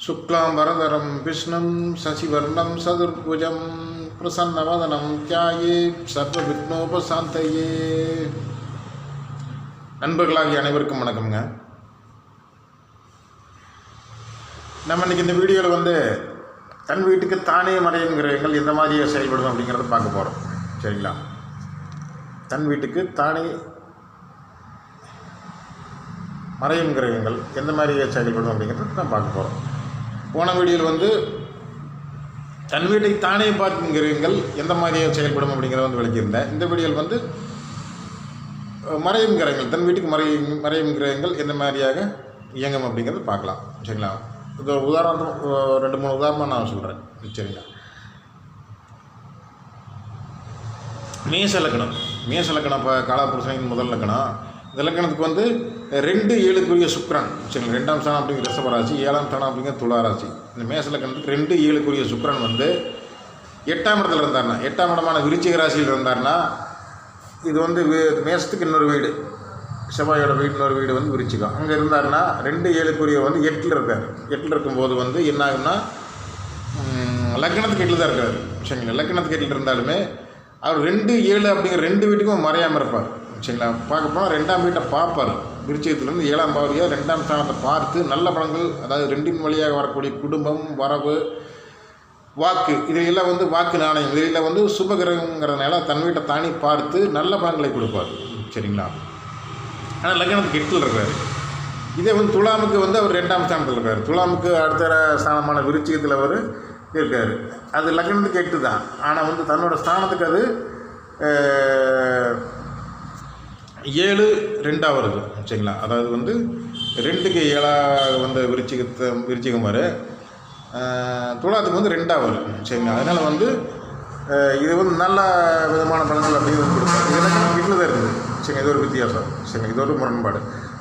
शुक्लाम्बरधरं विष्णुं शशिवर्णं सदुर्भुजं प्रसन्नवदनं ध्याये சர்வவிக்னோபசாந்தையே நண்பர்களாகிய அனைவருக்கும் வணக்கம்ங்க நம்ம இன்னைக்கு இந்த வீடியோவில் வந்து தன் வீட்டுக்கு தானே மறையும் கிரகங்கள் எந்த மாதிரி செயல்படும் அப்படிங்கிறத பார்க்க போகிறோம் சரிங்களா தன் வீட்டுக்கு தானே மறையும் கிரகங்கள் எந்த மாதிரி செயல்படும் அப்படிங்கிறத தான் பார்க்க போகிறோம் போன வீடியோவில் வந்து தன் வீட்டை தானே பார்க்கும் கிரகங்கள் எந்த மாதிரியாக செயல்படும் அப்படிங்கிறத வந்து விளக்கியிருந்தேன். இந்த வீடியோவில் வந்து மறையும் கிரகங்கள் தன் வீட்டுக்கு மறையும் மறையும் கிரகங்கள் எந்த மாதிரியாக இயங்கும் அப்படிங்கிறத பார்க்கலாம். சரிங்களா? இது ஒரு உதாரணம் ரெண்டு மூணு உதாரணமாக நான் சொல்கிறேன் சரிங்களா? மேச லக்கணம். மேச லக்கணம் இப்போ காலபுருஷனின் முதல் லக்கணம். இந்த லக்கணத்துக்கு வந்து ரெண்டு ஏழுக்குரிய சுக்ரன் சரிங்களா? ரெண்டாம் ஸ்தானம் அப்படிங்கிற ரிஷபராசி ஏழாம் ஸ்தானம் அப்படிங்கிற துளாராசி இந்த மேச லக்கணத்துக்கு ரெண்டு ஏழுக்குரிய சுக்ரன் வந்து எட்டாம் இடத்துல இருந்தார்னா எட்டாம் இடமான விருச்சிக ராசியில் இருந்தார்னா இது வந்து வே- மேசத்துக்கு இன்னொரு வீடு. செவ்வாயோட வீடு இன்னொரு வீடு வந்து விரிச்சிக்கும் அங்கே இருந்தாருன்னா ரெண்டு ஏழுக்குரிய வந்து எட்டில் இருக்கார். எட்டில் இருக்கும்போது வந்து என்ன ஆகும்னா லக்கணத்துக்கு லக்னத்துக்கு எட்டில் தான் இருக்கார். சரிங்களா? லக்னத்துக்கு எட்டில் இருந்தாலுமே அவர் ரெண்டு ஏழு அப்படிங்கிற ரெண்டு வீட்டுக்கும் மறையாமல் இருப்பார். சரிங்களா? பார்க்க போனால் ரெண்டாம் வீட்டை பார்ப்பார். விருச்சயத்துலேருந்து ஏழாம் பாவதியாக ரெண்டாம் ஸ்தானத்தை பார்த்து நல்ல பலன்கள் அதாவது ரெண்டின் வழியாக வரக்கூடிய குடும்பம் வரவு வாக்கு இதையெல்லாம் வந்து வாக்கு நாணயம் இதில் வந்து சுபகிரகங்கிறதுனால தன் வீட்டை தானி பார்த்து நல்ல பலன்களை கொடுப்பார். சரிங்களா? ஆனால் லக்னத்துக்கு எட்டில் இருக்கார். இதே வந்து துலாமுக்கு வந்து அவர் ரெண்டாம் ஸ்தானத்தில் இருக்கார். துலாமுக்கு அடுத்த ஸ்தானமான விருச்சிகத்தில் அவர் இருக்கார். அது லக்னத்துக்கு எட்டு தான். ஆனால் வந்து தன்னோட ஸ்தானத்துக்கு அது ஏழு ரெண்டாக வருது சரிங்களா? அதாவது வந்து ரெண்டுக்கு ஏழாக வந்த விருச்சிகத்தை விருச்சிகம் வரு துலாத்துக்கு வந்து ரெண்டாக வரும் சரிங்களா? அதனால் வந்து இது வந்து நல்ல விதமான பலன்கள் அப்படின்னு கொடுக்கும். கொடுப்பாரு இது வீட்டில் தான் இருக்குது. சரிங்க இது ஒரு வித்தியாசம். சரிங்க இது ஒரு முரண்பாடு.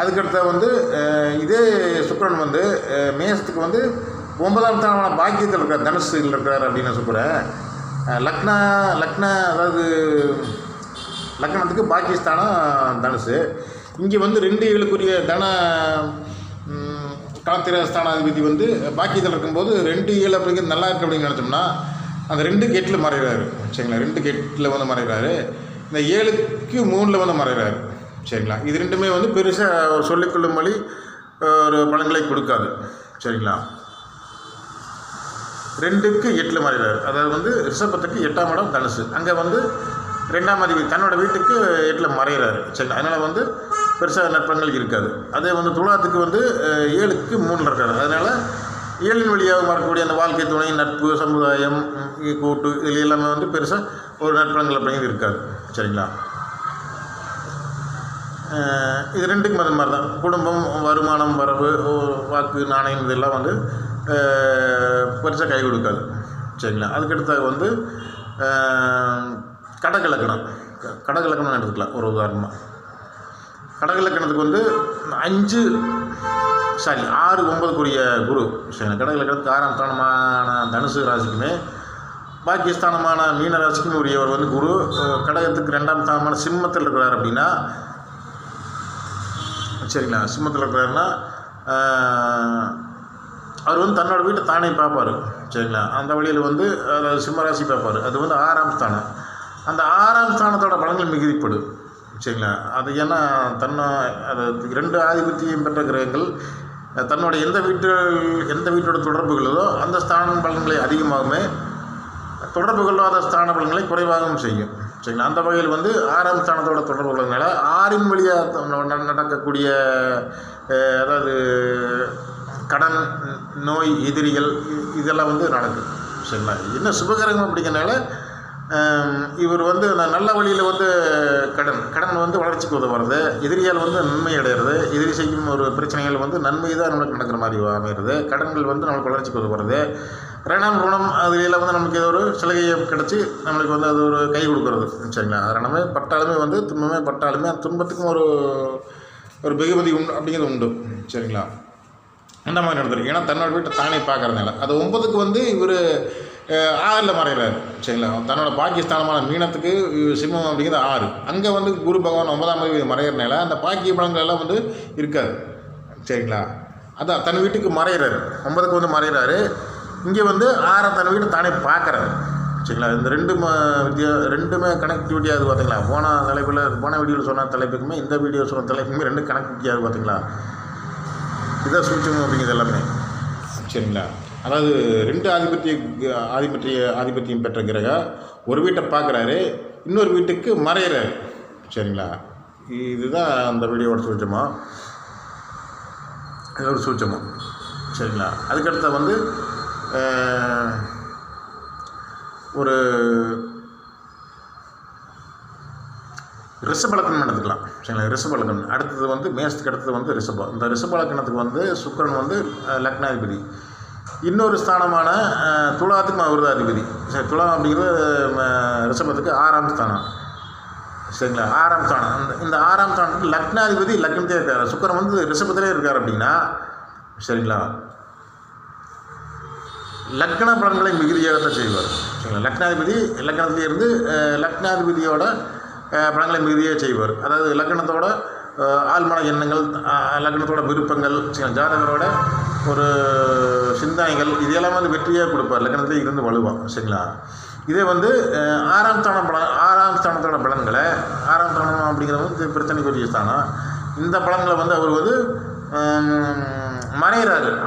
அதுக்கடுத்த வந்து இதே சுக்கரன் வந்து மேசத்துக்கு வந்து ஒன்பதாம் தனமான பாக்கியத்தில் இருக்கிறார் தனுசில் இருக்கிறார் அப்படின்னு நான் சொல்கிறேன் லக்னா லக்னா அதாவது லக்னத்துக்கு பாக்கியஸ்தானம் தனுசு. இங்கே வந்து ரெண்டு ஏழுக்குரிய தன ம், ஸ்தானாதிபதி வந்து பாக்கியத்தில் இருக்கும்போது ரெண்டு ஏழு அப்படிங்கிறது நல்லா இருக்கு அப்படின்னு நினச்சோம்னா அந்த ரெண்டு கெட்டில் மறைகிறாரு. சரிங்களா? ரெண்டு கெட்டில் வந்து மறைகிறாரு. இந்த ஏழுக்கு மூணில் வந்து மறைகிறாரு. சரிங்களா? இது ரெண்டுமே வந்து பெருசாக ஒரு சொல்லிக்கொள்ளும் வழி ஒரு பலன்களை கொடுக்காது. சரிங்களா? ரெண்டுக்கு எட்டில் மறைகிறார். அதாவது வந்து ரிஷபத்துக்கு எட்டாம் இடம் தனுசு. அங்கே வந்து ரெண்டாம் அதிபதி தன்னோட வீட்டுக்கு எட்டில் மறையிறாரு. சரி அதனால் வந்து பெருசாக நற்பங்கள் இருக்காது. அதே வந்து துலாத்துக்கு வந்து ஏழுக்கு மூணு இருக்காரு. அதனால் ஏழின் வழியாக வரக்கூடிய அந்த வாழ்க்கை துணை நட்பு சமுதாயம் கூட்டு இதில் எல்லாமே வந்து பெருசாக ஒரு நட்பங்கள் அப்படிங்கிறது இருக்காது. சரிங்களா? இது ரெண்டுக்கும் அது மாதிரி தான் குடும்பம் வருமானம் வரவு ஓ- வாக்கு நாணயம் இதெல்லாம் வந்து பெருசாக கை கொடுக்காது. சரிங்களா? அதுக்கடுத்தாக வந்து கடகலக்கணம். க- கடகலக்கணம் எடுத்துக்கலாம் ஒரு உதாரணமாக கடகலக்கணத்துக்கு வந்து அஞ்சு சாரி ஆறு ஒன்பதுக்குரிய குரு. சரி கடகலக்கணத்துக்கு ஆறாம் ஸ்தானமான தனுசு ராசிக்குமே பாக்கியஸ்தானமான மீன ராசிக்கும் உரியவர் வந்து குரு. கடகத்துக்கு ரெண்டாம் ஸ்தானமான சிம்மத்தில் இருக்கிறார் அப்படின்னா சரிங்களா சிம்மத்தில் இருக்கிறாருன்னா அவர் வந்து தன்னோட வீட்டை தானே பார்ப்பார் சரிங்களா. அந்த வழியில் வந்து அதாவது சிம்மராசி பார்ப்பார். அது வந்து ஆறாம் ஸ்தானம். அந்த ஆறாம் ஸ்தானத்தோட பலன்கள் மிகுதிப்படும் சரிங்களா? அது ஏன்னா தன்னை அது ரெண்டு ஆதிபத்தியம் பெற்ற கிரகங்கள் தன்னோட எந்த வீட்டு எந்த வீட்டோட தொடர்புகளோ அந்த ஸ்தான பலன்களை அதிகமாகவுமே தொடர்பு கொள்ளாத ஸ்தான பலன்களை குறைவாகவும் செய்யும். சரிங்களா? அந்த வகையில் வந்து ஆறாம் ஸ்தானத்தோட தொடர்பு கொள்வதனால ஆறின் வழியாக நடக்கக்கூடிய அதாவது கடன் நோய் எதிரிகள் இதெல்லாம் வந்து நடக்கும் சரிங்களா? என்ன சுபகரகம் அப்படிங்கிறனால இவர் வந்து நல்ல வழியில் வந்து கடன் கடன் வந்து வளர்ச்சிக்கு உதவுறது எதிரியால் வந்து நன்மை அடைகிறது எதிரி செய்யும் ஒரு பிரச்சனைகள் வந்து நன்மை தான் நம்மளுக்கு நடக்கிற மாதிரி அமைகிறது கடன்கள் வந்து நம்மளுக்கு வளர்ச்சிக்கு உதவுறது. ரெண்டாம் ருணம் அதுல வந்து நமக்கு ஏதோ ஒரு சலுகையை கிடச்சி நம்மளுக்கு வந்து அது ஒரு கை கொடுக்குறது சரிங்களா? ரணமே பட்டாலுமே வந்து துன்பமே பட்டாலுமே அந்த துன்பத்துக்கும் ஒரு ஒரு வெகுமதி உண்டு அப்படிங்கிறது உண்டு சரிங்களா? அந்த மாதிரி நடந்திருக்கு. ஏன்னா தன்னோட வீட்டை தானே பார்க்கறதுனால அது ஒன்பதுக்கு வந்து இவர் ஆறில் மறைகிறார் சரிங்களா? தன்னோட பாக்கியஸ்தானமான மீனத்துக்கு சிம்மம் அப்படிங்கிறது ஆறு. அங்கே வந்து குரு பகவான் ஒன்பதாம் தேதி மறைகிறனால அந்த பாக்கிய பழங்கள் எல்லாம் வந்து இருக்காது. சரிங்களா? அதான் தன் வீட்டுக்கு மறைகிறாரு ஒன்பதுக்கு வந்து மறைகிறாரு இங்கே வந்து ஆறை தன் வீட்டை தானே பார்க்குறாரு. சரிங்களா? இந்த ரெண்டு வித்தியா ரெண்டுமே கனெக்டிவிட்டி ஆகுது பார்த்தீங்களா போன தலைப்பில் போன வீடியோவில் சொன்ன தலைப்புக்குமே இந்த வீடியோ சொன்ன தலைப்புக்குமே ரெண்டு கனெக்டிவிட்டி ஆகுது பார்த்தீங்களா இதான் சூட்சம் அப்படிங்கிறது எல்லாமே. சரிங்களா? அதாவது ரெண்டு ஆதிபத்திய ஆதிபத்திய ஆதிபத்தியம் பெற்ற கிரகம் ஒரு வீட்டை பார்க்குறாரு இன்னொரு வீட்டுக்கு மறையிறாரு. சரிங்களா? இதுதான் அந்த வீடியோவோட சூட்சமாக இது ஒரு சூட்சமம் சரிங்களா? அதுக்கடுத்த வந்து ஒரு ரிஷபலக்கணம் எடுத்துக்கலாம். சரிங்களா? ரிஷபலக்கணம். அடுத்தது வந்து மேசத்துக்கு அடுத்தது வந்து ரிஷபம். இந்த ரிஷபலக்கணத்துக்கு வந்து சுக்கரன் வந்து லக்னாதிபதி. இன்னொரு ஸ்தானமான துலாத்துக்கும் துலாத்துக்கு அவர் தான் அதிபதி சரி துலா அப்படிங்கிறது ரிஷபத்துக்கு ஆறாம் ஸ்தானம். சரிங்களா? ஆறாம் ஸ்தானம். அந்த இந்த ஆறாம் ஸ்தானத்துக்கு லக்னாதிபதி லக்னத்தே இருக்கார். சுக்கரம் வந்து ரிஷபத்திலே இருக்கார் அப்படின்னா சரிங்களா? லக்ன பலன்களை மிகுதியாகத்தான் செய்வார். சரிங்களா? லக்னாதிபதி லக்னத்திலே இருந்து லக்னாதிபதியோட பலன்களை மிகுதியாக செய்வார். அதாவது லக்னத்தோட ஆழ்மன எண்ணங்கள் லக்னத்தோட விருப்பங்கள் சில ஜாதகரோட ஒரு சிந்தனைகள் இதெல்லாம் வந்து வெற்றியாக கொடுப்பார். லக்னத்தில் இருந்து வலுவான் சரிங்களா? இதே வந்து ஆறாம் ஸ்தானம் பலன் ஆறாம் ஸ்தானத்தோட பலன்களை ஆறாம் ஸ்தானம் அப்படிங்கிறது வந்து பிரச்சனைக்குரிய ஸ்தானம். இந்த பலன்களை வந்து அவர் வந்து ஹம்,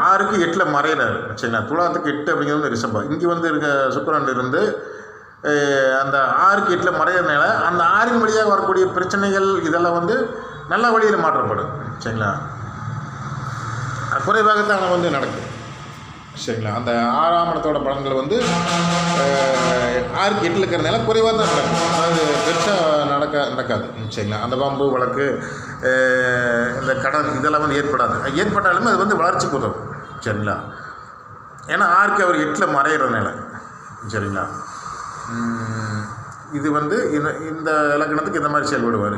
ஆறுக்கு எட்டில் மறையிறாரு சரிங்களா? துலாத்துக்கு எட்டு அப்படிங்கிறது வந்து ரிஷபம். இங்கே வந்து இருக்க சுக்கரன் இருந்து அந்த ஆறுக்கு எட்டில் மறைகிறதுனால அந்த ஆறின் வழியாக வரக்கூடிய பிரச்சனைகள் இதெல்லாம் வந்து நல்ல வழியில் மாற்றப்படும். சரிங்களா? குறைவாகத்தான் வந்து நடக்கும். சரிங்களா? அந்த ஆறாம் இடத்தோட பலன்கள் வந்து ஆறுக்கு எட்டில் இருக்கிறதுனால குறைவாக தான் நடக்கும். அதாவது பெருசாக நடக்க நடக்காது. ம், சரிங்களா? அந்த பாம்பு வழக்கு இந்த கடன் இதெல்லாம் வந்து ஏற்படாது ஏற்பட்டாலுமே அது வந்து வளர்ச்சிக்கு உதவும் சரிங்களா? ஏன்னா ஆறுக்கு அவர் எட்டில் மறையிறதுனால. சரிங்களா? இது வந்து இந்த இந்த இலக்கணத்துக்கு இந்த மாதிரி செயல்படுவார்.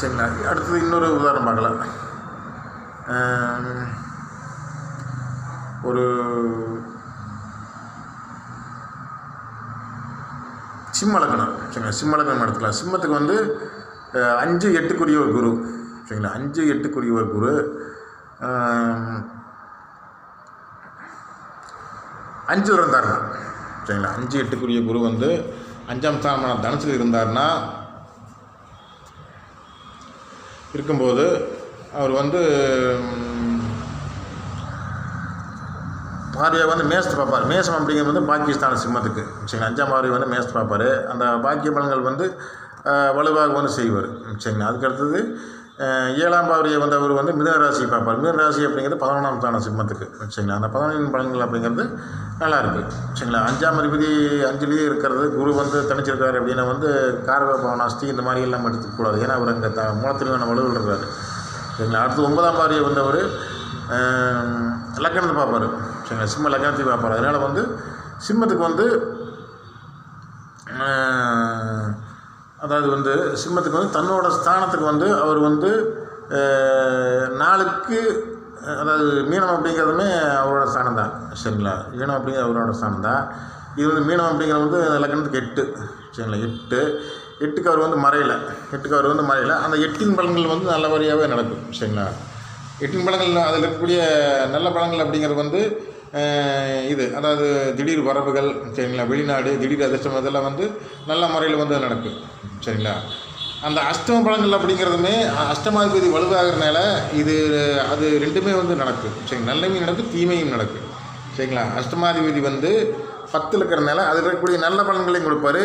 சரிங்களா அடுத்தது இன்னொரு உதாரணம் பார்க்கலாம். ஒரு சிம்மலக்கணம் சரிங்களா? சிம்மலக்கணம் எடுத்துக்கலாம். சிம்மத்துக்கு வந்து அஞ்சு எட்டுக்குரிய ஒரு குரு சரிங்களா? அஞ்சு எட்டுக்குரிய ஒரு குரு அஞ்சு இருந்தார்னா சரிங்களா? அஞ்சு எட்டுக்குரிய குரு வந்து அஞ்சாம் ஸ்தானமான தனுசில் இருந்தார்னா இருக்கும்போது அவர் வந்து பாரியை பார்வையை வந்து மேஸ்து பார்ப்பார். மேசம் அப்படிங்கிறது வந்து பாக்கியஸ்தான சிம்மத்துக்கு. சரிங்களா? அஞ்சாம் பார்வை வந்து மேஸ்து பார்ப்பார். அந்த பாக்கிய பலன்கள் வந்து வலுவாக வந்து செய்வார். சரிங்களா? அதுக்கு அடுத்தது ஏழாம் பார்வையை வந்து அவர் வந்து மினராசியை பார்ப்பார். மிதன ராசி அப்படிங்கிறது பதினொன்றாம் தான சிம்மத்துக்கு சரிங்களா அந்த பதினொன்றின் பலன்கள் அப்படிங்கிறது நல்லா இருக்குது சரிங்களா அஞ்சாம் அதிபதி அஞ்சலியே இருக்கிறது. குரு வந்து தனிச்சிருக்காரு அப்படின்னா வந்து காரக பவனாஸ்தி இந்த மாதிரி எல்லாம் எடுத்துக்கூடாது ஏன்னா அவர் அங்கே த மூலத்திரிவான வலுவில் இருக்காரு சரிங்களா அடுத்து ஒன்பதாம் பாரியை வந்தவர் லக்கணத்தை பார்ப்பார் சரிங்களா சிம்ம லக்கணத்தை பார்ப்பார். அதனால் வந்து சிம்மத்துக்கு வந்து அதாவது வந்து சிம்மத்துக்கு வந்து தன்னோட ஸ்தானத்துக்கு வந்து அவர் வந்து நாளுக்கு அதாவது மீனம் அப்படிங்கிறதுமே அவரோட ஸ்தானம் தான் சரிங்களா? மீனம் அப்படிங்கிறது அவரோட ஸ்தானம் தான் இது வந்து மீனம் அப்படிங்கிறது வந்து லக்கணத்துக்கு எட்டு. சரிங்களா? எட்டு. எட்டுக்கு அவர் வந்து மறையல. எட்டுக்கு அவர் வந்து மறையல. அந்த எட்டின் பலன்கள் வந்து நல்ல வழியாகவே நடக்கும். சரிங்களா? எட்டின் பலன்கள் அதில் இருக்கக்கூடிய நல்ல பலன்கள் அப்படிங்கிறது வந்து இது அதாவது திடீர் வரவுகள் சரிங்களா? வெளிநாடு திடீர் அதிர்ஷ்டம் இதெல்லாம் வந்து நல்ல முறையில் வந்து நடக்கும் சரிங்களா? அந்த அஷ்டம பலன்கள் அப்படிங்கிறதுமே அஷ்டமாதிபதி வலுவாகிறதுனால இது அது ரெண்டுமே வந்து நடக்கும் சரி நல்லமையும் நடக்கும் தீமையும் நடக்கும் சரிங்களா? அஷ்டமாதிபதி வந்து பத்தில் இருக்கிறனால அதில் இருக்கக்கூடிய நல்ல பலன்களையும் கொடுப்பாரு.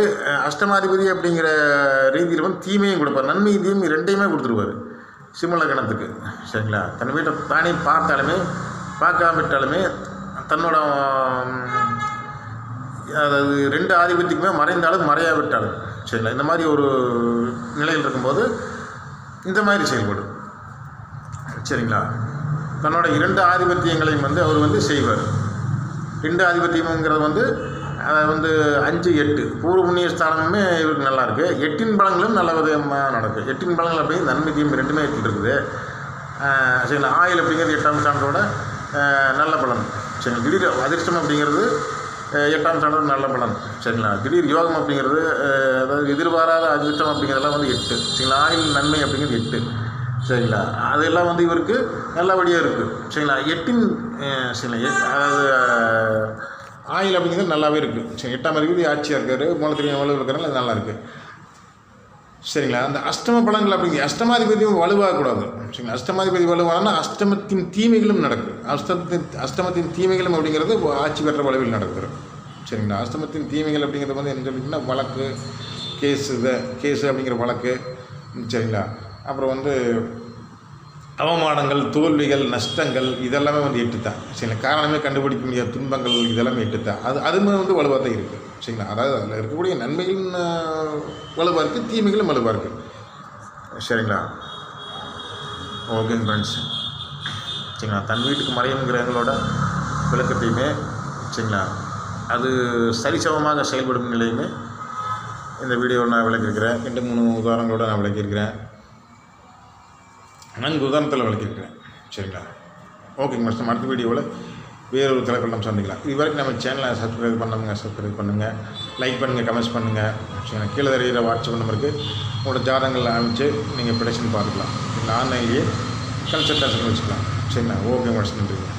அஷ்டமாதிபதி அப்படிங்கிற ரீதியில் வந்து தீமையும் கொடுப்பார். நன்மை தீமை ரெண்டையுமே கொடுத்துருவாரு சிம்மலக்கணத்துக்கு சரிங்களா? தன் வீட்டை தானே பார்த்தாலுமே பார்க்காவிட்டாலுமே தன்னோட அதாவது ரெண்டு ஆதிபத்தியக்குமே மறைந்தாலும் மறையாவிட்டாலும் சரிங்களா? இந்த மாதிரி ஒரு நிலையில் இருக்கும்போது இந்த மாதிரி செயல்படும். சரிங்களா? தன்னோட இரண்டு ஆதிபத்தியங்களையும் வந்து அவர் வந்து செய்வார். ரெண்டு ஆதிபத்தியம்ங்கிறது வந்து அதை வந்து அஞ்சு எட்டு. பூர்வ புண்ணிய ஸ்தானமுமே இவருக்கு நல்லாயிருக்கு எட்டின் பலங்களும் நல்ல விதமாக நடக்கும் எட்டின் பலங்கள் அப்படிங்கிறது நன்மை தீமை ரெண்டுமே எட்டில் இருக்குது. சரிங்களா? ஆயில் அப்படிங்கிறது எட்டாம் ஸ்தானத்தோட நல்ல பலன். சரிங்களா திடீர் அதிர்ஷ்டம் அப்படிங்கிறது எட்டாம் ஸ்தானத்தோட நல்ல பலன். சரிங்களா? திடீர் யோகம் அப்படிங்கிறது அதாவது எதிர்பாராத அதிர்ஷ்டம் அப்படிங்கிறதெல்லாம் வந்து எட்டு. சரிங்களா? ஆயில் நன்மை அப்படிங்கிறது எட்டு. சரிங்களா? அதெல்லாம் வந்து இவருக்கு நல்லபடியாக இருக்குது சரிங்களா? எட்டின் சரிங்களா? எட் அதாவது ஆயில் அப்படிங்கிறது நல்லாவே இருக்குது சரி எட்டாம் அறிவு ஆட்சியாக இருக்கார். மூலத்திரியம் வலுவில் இருக்கிறனால அது நல்லா இருக்குது சரிங்களா? அந்த அஷ்டம பலன்கள் அப்படிங்க. அஷ்டமாதிபதியும் வலுவாகக்கூடாது சரிங்களா? அஷ்டமாதிபதி வலுவானா அஷ்டமத்தின் தீமைகளும் நடக்குது அஷ்டமத்தின் அஷ்டமத்தின் தீமைகளும் அப்படிங்கிறது ஆட்சி பெற்ற வலுவில் நடக்குது. சரிங்களா? அஷ்டமத்தின் தீமைகள் அப்படிங்கிறது வந்து என்ன சொல்லிங்கன்னா வழக்கு கேஸு இதை கேஸு அப்படிங்கிற வழக்கு. சரிங்களா? அப்புறம் வந்து அவமானங்கள் தோல்விகள் நஷ்டங்கள் இதெல்லாமே வந்து எட்டு தான் சரிங்களா? காரணமே கண்டுபிடிக்க முடியாத துன்பங்கள் இதெல்லாமே எட்டு தான் அது அதுவுமே வந்து வலுவாக தான் இருக்குது சரிங்களா? அதாவது அதில் இருக்கக்கூடிய நன்மைகளும் வலுவாக இருக்குது தீமைகளும் வலுவாக இருக்குது சரிங்களா? ஓகேங்க ஃப்ரெண்ட்ஸ் சரிங்களா? தன் வீட்டுக்கு மறையும் கிரகங்களோட விளக்கத்தையுமே சரிங்களா? அது சரிசமமாக செயல்படும் நிலையுமே இந்த வீடியோவில் நான் விளக்கியிருக்கிறேன். ரெண்டு மூணு உதாரணங்களோடு நான் விளக்கியிருக்கிறேன். நான்கு உதாரணத்தில் விளக்கியிருக்கிறேன். சரிங்களா? ஓகேங்க மாஸ்டர் அடுத்த வீடியோவில் வேறொரு தலைப்பில் நம்ம சந்திக்கலாம். இது வரைக்கும் நம்ம சேனலை சப்ஸ்கிரைப் பண்ணவங்க சப்ஸ்கிரைப் பண்ணுங்கள் லைக் பண்ணுங்கள் கமெண்ட்ஸ் பண்ணுங்கள் சரிங்களா? கீழே தெரிகிற வாட்ஸ்அப் நம்பருக்கு உங்களோட ஜாதகங்கள் அனுப்பிச்சு நீங்கள் ப்ரொடக்ஷன் பார்த்துக்கலாம். இல்லை ஆன்லைன்லேயே கன்சல்டேஷன் வச்சுக்கலாம். சரிங்களா? ஓகே மாஸ்டர் நன்றிங்க.